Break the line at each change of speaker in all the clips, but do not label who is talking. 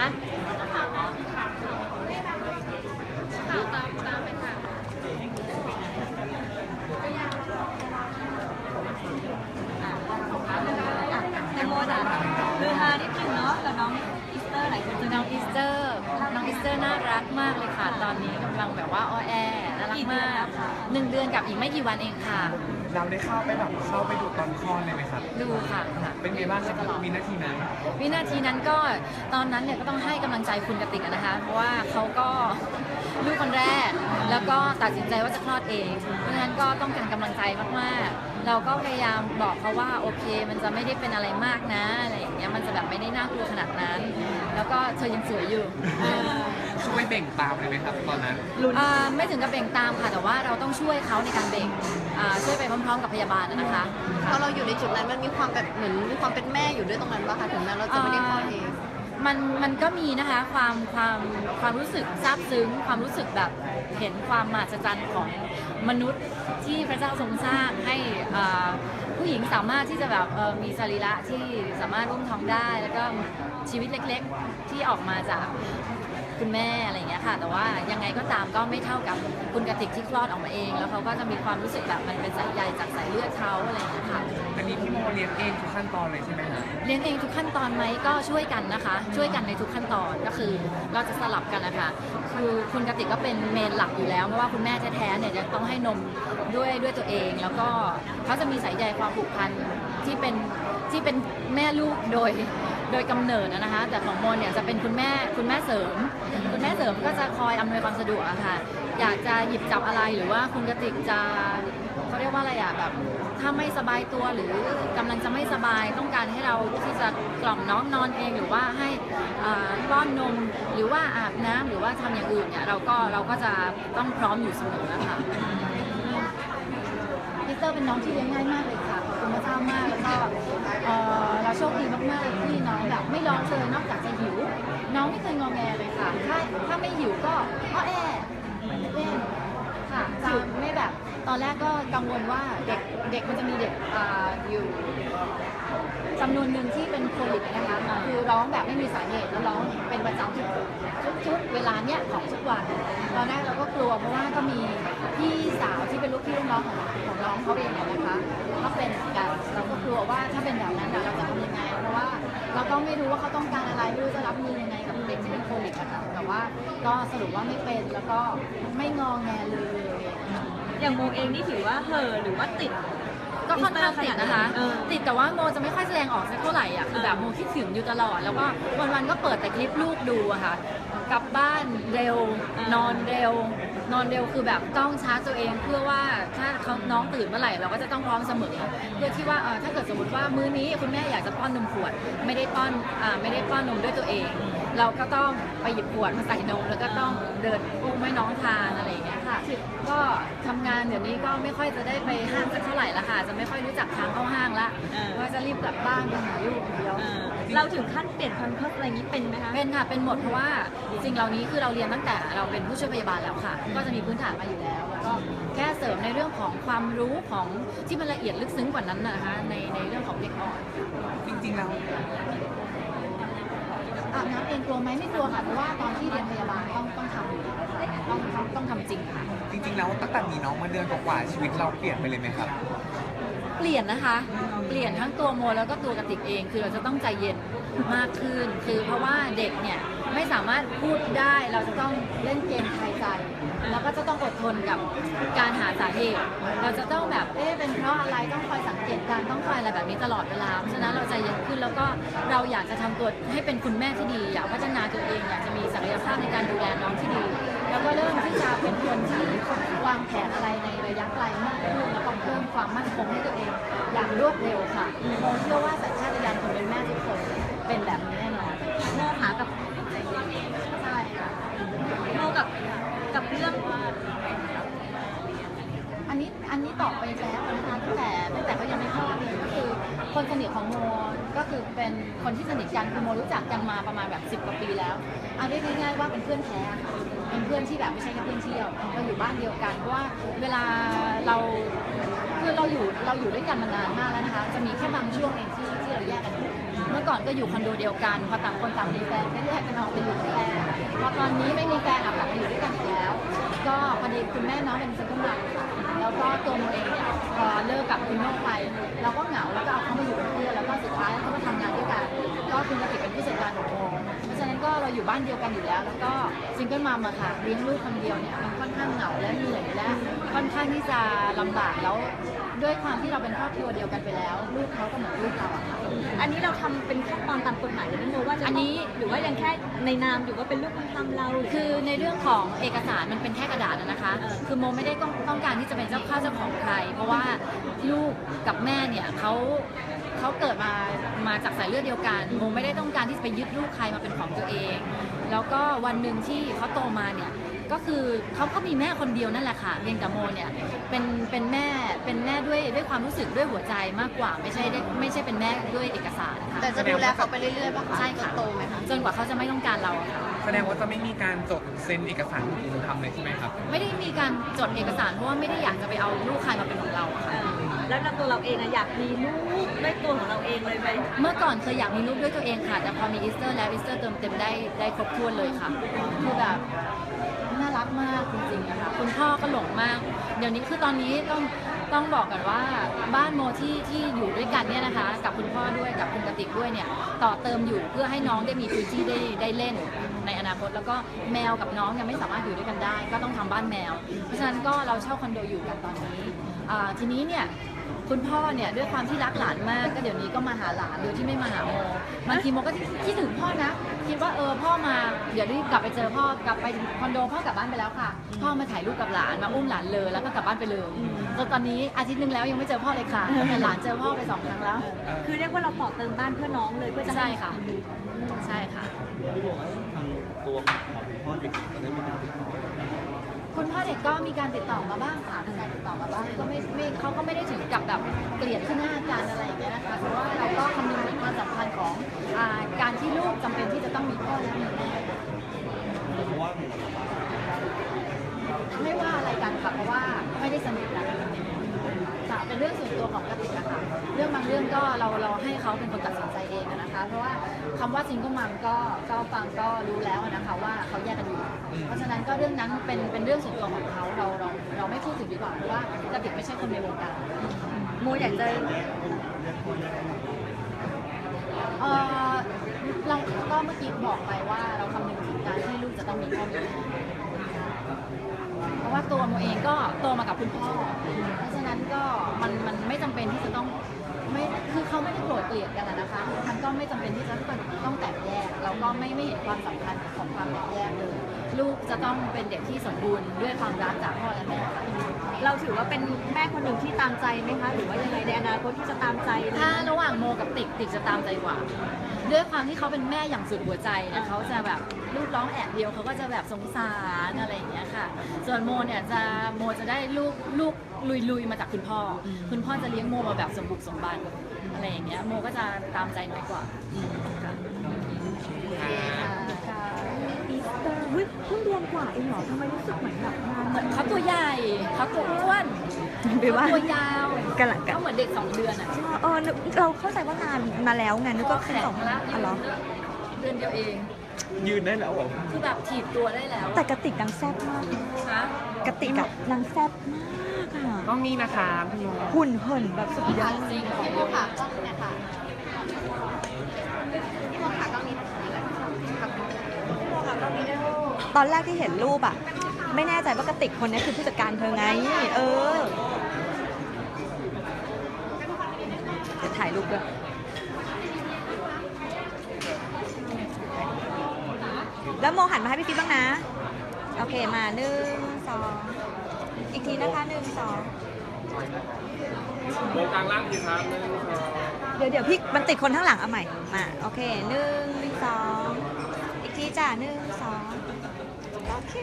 นะตามตามไปค่ะ
แตงโมนะคือฮานิดนึงเนาะกับน้องอีสเตอร์หลายคนจะ
น้องอีสเตอร์ น้องอีสเตอร์น่า รักมากเลยค่ะตอนนี้กำลังแบบว่าอ้อแอน่ารักมากหนึ่งเดือนกับอีกไม่กี่วันเองค่ะ
เราได้เข้าไปแบบเข้าไปดูตอนคลอดเลยไหมครับ
ดูค่ะค่ะ
เป็นไงบ้างครับมีนาทีนั้น
วินาทีนั้นก็ตอนนั้นเนี่ยก็ต้องให้กำลังใจคุณกติกอะนะคะ เพราะว่าเขาก็ ลูกคนแรก แล้วก็ตัดสินใจว่าจะคลอดเอง เพราะฉะนั้นก็ต้องการกำลังใจมากๆ เราก็พยายามบอกเขาว่าโอเค มันจะไม่ได้เป็นอะไรมากนะอะไรอย่างเงี้ยมันจะแบบไม่ได้น่ากลัวขนาดนั้น แล้วก็เธอยังสวยอยู่
ช่วยเบ่งตามเลยไหมครับตอนนั้น
อ่าไม่ถึงกับเบ่งตามค่ะแต่ว่าเราต้องช่วยเขาในการเบ่งอ่าช่วยไปพร้อมๆ กับพยาบาลอะนะคะ
พอเราอยู่ในจุดนั้นมันมีความแบบเหมือนมีความเป็นแม่อยู่ด้วยตรงนั้นป่ะคะถึงแม้เราจะไม่ได้คลอดเอง
มันมันก็มีนะคะความความความรู้สึกซาบซึ้ง ความรู้สึกแบบเห็นความมหัศจรรย์ของมนุษย์ที่พระเจ้าทรงสร้างให้ผู้หญิงสามารถที่จะแบบมีสรีระที่สามารถร่วมท้องได้ แล้วก็ชีวิตเล็กๆที่ออกมาจาก คุณแม่อะไรอย่างเงี้ยค่ะ แต่ว่ายังไงก็ตามก็ไม่เท่ากับคุณกติกที่คลอดออกมาเอง แล้วเขาก็จะมีความรู้สึกแบบมันเป็นสายใยจากสายเลือดเขาอะไรอย่างเงี้ยค่ะ
อันนี้พี่โมเลี้ยงเองทุกขั้นตอนเลยใช่ไหมฮะ
เลี้ยงเองทุกขั้นตอนไหมก็ช่วยกันนะคะ ช่วยกันในทุกขั้นตอนก็คือเราจะสลับกันนะคะคือคุณกติกก็เป็นเมนหลักอยู่แล้วเพราะว่าคุณแม่แท้ๆเนี่ยจะต้องให้นมด้วยด้วยตัวเอง แล้วก็เขาจะมีสายใยความผูกพันที่เป็นที่เป็นแม่ลูกโดย โดยกำเนิดอะนะคะ แต่ของโมนเนี่ยจะเป็นคุณแม่คุณแม่เสริม คุณแม่เสริมก็จะคอยอำนวยความสะดวกอะค่ะ อยากจะหยิบจับอะไรหรือว่าคุณกติกจะเขาเรียกว่าอะไรอะแบบถ้าไม่สบายตัวหรือกำลังจะไม่สบายต้องการให้เราที่จะกล่อมน้องนอนเองหรือว่าให้ป้อนนมหรือว่าอาบน้ำหรือว่าทำอย่างอื่นเนี่ยเราก็เราก็จะต้องพร้อมอยู่เสมอนะคะพีเตอร์เป็นน้องที่เลี้ยงง่ายมากเลยค่ะขอบคุณพระเจ้ามากแล้วก็ อม่ร้องเลยนอกจากจะหิว น้องไม่เคยงอแงเลยค่ะ ถ้าถ้าไม่หิวก็อ้อแอเล่นค่ะจะไม่แบบตอนแรกก็กังวลว่าเด็ก เด็กมันจะมีเด็กอ่าอยู่จำนวนหนึ่งที่เป็นโควิดนะคะคือร้องแบบไม่มีสาเหตุแล้วร้องเป็นประจำทุกทุกทุกเวลาเนี้ยของทุกวันตอนแรกเราก็กลัวเพราะว่าก็มีพี่สาวที่เป็นลูกพี่ลูกน้องของของน้องเขาเองอะนะคะก็เป็นกันเราก็กลัวว่าถ้าเป็นแบบนั้นเราจะทำยังไงเพราะว่าเราก็ไม่รู้ว่าเขาต้องการอะไรไม่รู้จะรับมือยังไงกับเด็กที่เป็นโควิดอะค่ะแต่ว่าก็สรุปว่าไม่เป็นแล้วก็ไม่งอแงเลย
อย่างโมเองนี่ถือว่าเห่อะหรือว่าติด
ก็ค่อนข้างติดนะคะ
เออ
ติดแต่ว่าโมจะไม่ค่อยแสดงออกสักเท่าไหร่อะคือแบบโมคิดถึงอยู่ตลอด แล้วก็วันๆก็เปิดแต่คลิปลูกดูอะค่ะ กลับบ้านเร็ว นอนเร็ว นอนเร็วคือแบบต้องชาร์จตัวเองเพื่อว่าถ้าเขาน้องตื่นเมื่อไหร่เราก็จะต้องพร้อมเสมอเพื่อที่ว่าเอ่อถ้าเกิดสมมติว่ามื้อนี้คุณแม่อยากจะป้อนนมขวด ไม่ได้ป้อนอ่าไม่ได้ป้อนนมด้วยตัวเอง เราก็ต้องไปหยิบขวดมาใส่นมแล้วก็ต้องเดินอุ้มให้น้องทานอะไรอย่างเงี้ยค่ะ ก็ทำงานเดี๋ยวนี้ก็ไม่ค่อยจะได้ไปห้างสักเท่าไหร่ละค่ะ จะไม่ค่อยรู้จักทางเข้าห้างละ
เออ
ว่าจะรีบกลับบ้านไปหาลูกอย่างเดียว
เออเราถึงขั้นเปลี่ยนพันธุ์เพิร์อะไรอย่างนี้เป็นไหมคะ
เป็นค่ะ เป็นหมดเพราะว่าสิ่งเหล่านี้คือเราเรียนตั้งแต่เราเป็นผู้ช่วยพยาบาลแล้วค่ะ ก็จะมีพื้นฐานมาอยู่แล้วแล้วก็แค่เสริมในเรื่องของความรู้ของที่มันละเอียดลึกซึ้งกว่านั้นนะคะในในเรื่องของเด็กอ่อน
จริงๆแล้ว
อาบน้ำเองกลัวไหมไม่กลัวค่ะเพราะว่าตอนที่เรียนพยาบาลต้องต้องทำอยู่แล้วต้องต้องต้องทำจริงค่ะ
จริงๆ แล้วตั้งแต่มีน้องมาเดือนกว่าๆชีวิตเราเปลี่ยนไปเลยไหมครับ
เปลี่ยนนะคะ เปลี่ยนทั้งตัวโมแล้วก็ตัวกระติกเอง คือเราจะต้องใจเย็นมากขึ้น คือเพราะว่าเด็กเนี่ยไม่สามารถพูดได้ เราจะต้องเล่นเกมทายใจ แล้วก็จะต้องอดทนกับการหาสาเหตุ เราจะต้องแบบเอ๊ะเป็นเพราะอะไรต้องคอยสังเกตการณ์ต้องคอยอะไรแบบนี้ตลอดเวลาเพราะฉะนั้นเราใจเย็นขึ้นแล้วก็เราอยากจะทำตัวให้เป็นคุณแม่ที่ดี อยากพัฒนาตัวเองอยากจะมีศักยภาพในการดูแลน้องที่ดี แล้วก็เริ่มที่จะเป็นคนที่วางแผนอะไรในระยะไกลมากขึ้นแล้วก็เพิ่มความมั่นคงให้ตัวเอง อย่างรวดเร็วค่ะโมเชื่อว่าสัญชาตญาณคนเป็นแม่ทุกคนเป็นแบบนี้แน่นอน
โมหากับ
ใช่ค่ะ
โมกับ กับเรื่อง
อันนี้อันนี้ตอบไปแล้วนะคะตั้งแต่ตั้งแต่เขายังไม่คลอดเลยก็คือคนสนิทของโมก็คือเป็นคนที่สนิทกันคือโมรู้จักกันมาประมาณแบบสิบกว่าปีแล้วเอาเรียกง่ายๆว่าเป็นเพื่อนแท้ค่ะเป็นเพื่อนที่แบบไม่ใช่แค่เพื่อนเที่ยวเราอยู่บ้านเดียวกันเพราะว่าเวลาเราคือเราอยู่เราอยู่ด้วยกันมานานมากแล้วนะคะจะมีแค่บางช่วงเองที่ที่เราแยกกันอยู่เมื่อก่อนก็อยู่คอนโดเดียวกันพอต่างคนต่างมีแฟนก็แยกกันออกไปอยู่กับแฟนพอตอนนี้ไม่มีแฟนเอากลับมาอยู่ด้วยกันอีกแล้ว ดีคุณแม่น้องเป็นซิงเกิลมัมแล้วก็ตัวโมเองเนี่ยพอเลิกกับคุณโน่ไป เราก็เหงาแล้วก็เอาเขามาอยู่เป็นเพื่อนแล้วก็สุดท้ายเขามาทำงานด้วยกัน ก็คุณกติกเป็นผู้จัดการของโมเพราะฉะนั้นก็เราอยู่บ้านเดียวกันอยู่แล้ว แล้วก็ซิงเกิลมัมอะค่ะเลี้ยงลูกคนเดียวเนี่ยมันค่อนข้างเหงาและเหนื่อยและ ค่อนข้างที่จะลำบากแล้ว ด้วยความที่เราเป็นครอบครัวเดียวกันไปแล้ว ลูกเขาก็เหมือนลูกเราอะค่ะ
อันนี้เราทำเป็นขั้นตอนตามกฎหมายเลยพี่โมว่าจะ
อันนี้
หรือว่ายังแค่ในนามอยู่ว่าเป็นลูกบุญธรรมเราหรือ
คือในเรื่องของเอกสารมันเป็นแค่กระดาษอะนะคะ
เออ
คือโมไม่ได้ต้องต้องการที่จะเป็นเจ้าข้าเจ้าของใคร เพราะว่าลูกกับแม่เนี่ยเขาเขาเกิดมามาจากสายเลือดเดียวกันโมไม่ได้ต้องการที่จะไปยึดลูกใครมาเป็นของตัวเอง แล้วก็วันหนึ่งที่เขาโตมาเนี่ย ก็คือเขาก็มีแม่คนเดียวนั่นแหละค่ะเพียงแต่โมเนี่ยเป็นเป็นแม่เป็นแม่ด้วยด้วยความรู้สึกด้วยหัวใจมากกว่าไม่ใช่ได้ไม่ใช่เป็นแม่ด้วยเอกสารค่ะ
แต่จะดูแลเขาไปเรื่อยๆป่ะคะ
ใช่ค่ะ
จนโตไหมคะ
จนกว่าเขาจะไม่ต้องการเราอะค่ะ
แสดงว่าจะไม่มีการจดเซ็นเอกสารบุญธรรมเลยใช่ไหมครับ
ไม่ได้มีการจดเอกสารเพราะว่าไม่ได้อยากจะไปเอาลูกใครมาเป็นของเราอะ
เอ
ค่ะ
อแล้วตัวเราเองอะอยากมีลูกด้วยตัวของเราเองเลยไหม
เมื่อก่อนเคยอยากมีลูกด้วยตัวเองค่ะ แต่พอมีอีสเตอร์แล้วอีสเตอร์เติมเต็มได้ได้ครบถ้วนเลยค่ะคือแบบน่ารัก มากจริงๆนะคะคุณพ่อก็หลงมาก เดี๋ยวนี้คือตอนนี้ต้องต้องบอกกันว่าบ้านโมที่ที่อยู่ด้วยกันเนี่ยนะคะ กับคุณพ่อด้วยกับคุณกติกด้วยเนี่ยต่อเติมอยู่เพื่อให้น้องได้มีพื้นที่ได้ได้เล่นในอนาคต แล้วก็แมวกับน้องยังไม่สามารถอยู่ด้วยกันได้ ก็ต้องทำบ้านแมว เพราะฉะนั้นก็เราเช่าคอนโดอยู่กันตอนนี้ทีนี้เนี่ย คุณพ่อเนี่ยด้วยความที่รักหลานมากก็เดี๋ยวนี้ก็มาหาหลานโดยที่ไม่มาหาโมบางทีโมก็คิดถึงพ่อนะ คิดว่าเออพ่อมาเดี๋ยวรีบกลับไปเจอพ่อกลับไปคอนโดพ่อกลับบ้านไปแล้วค่ะ พ่อมาถ่ายรูปกับหลานมาอุ้มหลานเลยแล้วก็กลับบ้านไปเลยจนตอนนี้อาทิตย์หนึงแล้วยังไม่เจอพ่อเลยค่ะแต่หลานเจอพ่อไปสองครั้งแล้ว
คือเรียกว่าเราต่อเติมบ้านเพื่อน้องเลยเพื่อจะ
ใช่ค่ะ ใช่ค่ะ
ทางตัวของคุณพ่อเด็กตอนนี้มีการติดต่อ
คุณพ่อเด็กก็มีการติดต่อมาบ้างค่ะมีการติดต่อมาบ้างก็ไม่ไม่เขาก็ไม่ได้ถึงกับแบบเกลียดขึ้นหน้ากันอะไรอย่างเงี้ยนะคะเพราะว่าเราก็คำนึงถึงความสัมพันธ์ของอาการที่ลูกจำเป็นที่จะต้องมีพ่อและมีแม่ไม่ว่าอะไรกันค่ะเพราะว่าไม่ได้สนิทกันะ เป็นเรื่องส่วนตัวของกติกอะค่ะเรื่องบางเรื่องก็เราเราให้เขาเป็นคนตัดสินใจเองอะนะคะ เพราะว่าคำว่าซิงเกิลมัมก็ก็ฟังก็รู้แล้วอะนะคะว่าเขาแยกกันอยู่ เพราะฉะนั้นก็เรื่องนั้นเป็นเป็นเรื่องส่วนตัวของเขาเราเราเราไม่พูดถึงดีกว่าเพราะว่ากติกไม่ใช่คนในวงการ
โมอยากจะ
เอ่อเราก็เมื่อกี้บอกไปว่าเราคำนึงถึงการที่ลูกจะต้องมีพ่อมีแม่ เพราะว่าตัวโมเองก็โตมากับคุณพ่อ เพราะฉะนั้นก็มันมันไม่จำเป็นที่จะต้องไม่คือเขาไม่ได้โกรธเกลียดกันอะนะคะ มันก็ไม่จำเป็นที่จะต้องต้องแตกแยกเราก็ไม่ไม่เห็นความสำคัญของความแตกแยกเลย ลูกจะต้องเป็นเด็กที่สมบูรณ์ด้วยความรักจากพ่อและแม่ค่ะ
เราถือว่าเป็นแม่คนหนึ่งที่ตามใจไหมคะ หรือว่ายังไงในอนาคตที่จะตามใจเลย
ถ้าระหว่างโมกับติกติกจะตามใจกว่า ด้วยความที่เขาเป็นแม่อย่างสุดหัวใจเนี่ยเขาจะแบบลูกร้องแอบเดียวเขาก็จะแบบสงสารอะไรอย่างเงี้ยค่ะ ส่วนโมเนี่ยจะโมจะได้ลูกลูกลุยลุยๆมาจากคุณพ่ออคุณพ่อจะเลี้ยงโมมาแบบสมบุกสมบันอะไรอย่างเงี้ยโมก็จะตามใจน้อยกว่าค่ะ
โอเคค่ะ
ค่ะ
อีสเต อร์เฮ้ยเพิ่งเดือนกว่าเองเหรอทำไมรู้สึกเหมือนแบบนาน
เหมือนเขาตัวใหญ่เขาตัวอ้วน
ไปว่า
เขาตัวยาว
กันหลังกัน
เขาเหมือนเด็กสองเดือนอะ
เออนึกเราเข้าใจว่านานมาแล้วไงนึกว่า
แข็
แค่สอง
งแล้ว
อ๋อเหรอ
เดือนเดียวเอง
ยืนได้แล้วเหรอ
คือแบบถีบตัวได้แล้ว
แต่กระติกนางแซ่บมาก
นะ
กระติกอะนางแซ่บมากอะ
ต้องนี่นะคะพี่โม
หุ่นเหินแบบสุดยอด
จริง
พี่โมค่ะกล้องนี้ค่ะพี่โมค่ะกล้องนี้ค่ะพี่โมค่ะกล้องนี้ด้วย
ตอนแรกที่เห็นรูปอะไม่แน่ใจว่ากระติกคนนี้คือผู้จัดการเธอไง เออเดี๋ยวถ่ายรูปด้วยแล้วโมหันมาให้พี่ฟิปบ้างนะ โอเคมาหนึ่งสองอีกทีนะคะหนึ่งสอง
โมกลางล่างทีครับหนึ่งสอง
เดี๋ยวเดี๋ยวพี่มันติดคนข้างหลังเอาใหม่มาโอเคหนึ่งสองีจ้ะหนึ่งสองโอเค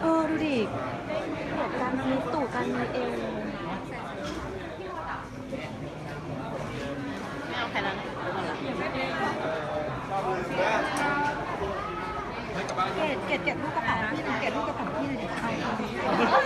เออดูดิเหยียดกันมี
ตู่
กันในเอว
ไม่เอา
ใครแล้วนะเกดเกดเกดลูกกระเป๋าพี่หน่อยเกดลูกกระเป๋าพี่หน่อยเดี๋ยวเอา